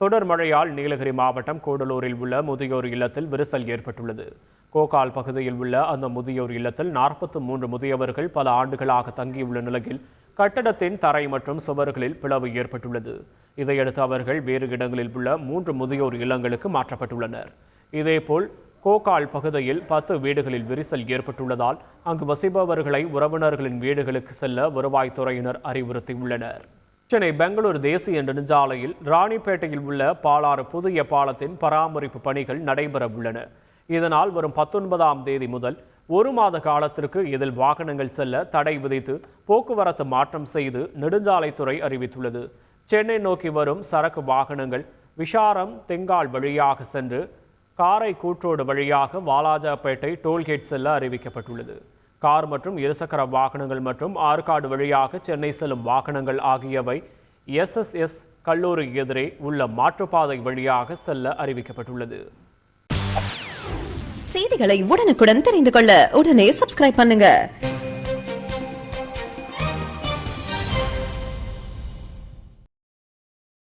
தொடர் மழையால் நீலகிரி மாவட்டம் கூடலூரில் உள்ள முதியோர் இல்லத்தில் விரிசல் ஏற்பட்டுள்ளது. கோகால் பகுதியில் உள்ள அந்த முதியோர் இல்லத்தில் நாற்பத்து மூன்று முதியவர்கள் பல ஆண்டுகளாக தங்கியுள்ள நிலையில் கட்டடத்தின் தரை மற்றும் சுவர்களில் பிளவு ஏற்பட்டுள்ளது. இதையடுத்து அவர்கள் வேறு இடங்களில் உள்ள மூன்று முதியோர் இல்லங்களுக்கு மாற்றப்பட்டுள்ளனர். இதேபோல் கோகால் பகுதியில் பத்து வீடுகளில் விரிசல் ஏற்பட்டுள்ளதால் அங்கு வசிப்பவர்களை உறவினர்களின் வீடுகளுக்கு செல்ல வருவாய்த்துறையினர் அறிவுறுத்தியுள்ளனர். சென்னை பெங்களூரு தேசிய நெடுஞ்சாலையில் ராணிப்பேட்டையில் உள்ள பாலாறு புதிய பாலத்தின் பராமரிப்பு பணிகள் நடைபெற உள்ளன. இதனால் வரும் பத்தொன்பதாம் தேதி முதல் ஒரு மாத காலத்திற்கு இதில் வாகனங்கள் செல்ல தடை விதித்து போக்குவரத்து மாற்றம் செய்து நெடுஞ்சாலைத்துறை அறிவித்துள்ளது. சென்னை நோக்கி வரும் சரக்கு வாகனங்கள் விஷாரம் தெங்கால் வழியாக சென்று காரை கூற்றோடு வழியாக வாலாஜாபேட்டை டோல்கேட் செல்ல அறிவிக்கப்பட்டுள்ளது. கார் மற்றும் இருசக்கர வாகனங்கள் மற்றும் ஆற்காடு வழியாக சென்னை செல்லும் வாகனங்கள் ஆகியவை எஸ்எஸ்எஸ் கல்லூரி எதிரே உள்ள மாற்றுப்பாதை வழியாக செல்ல அறிவிக்கப்பட்டுள்ளது. செய்திகளை உடனுக்குடன் தெரிந்து கொள்ள உடனே சப்ஸ்கிரைப் பண்ணுங்க.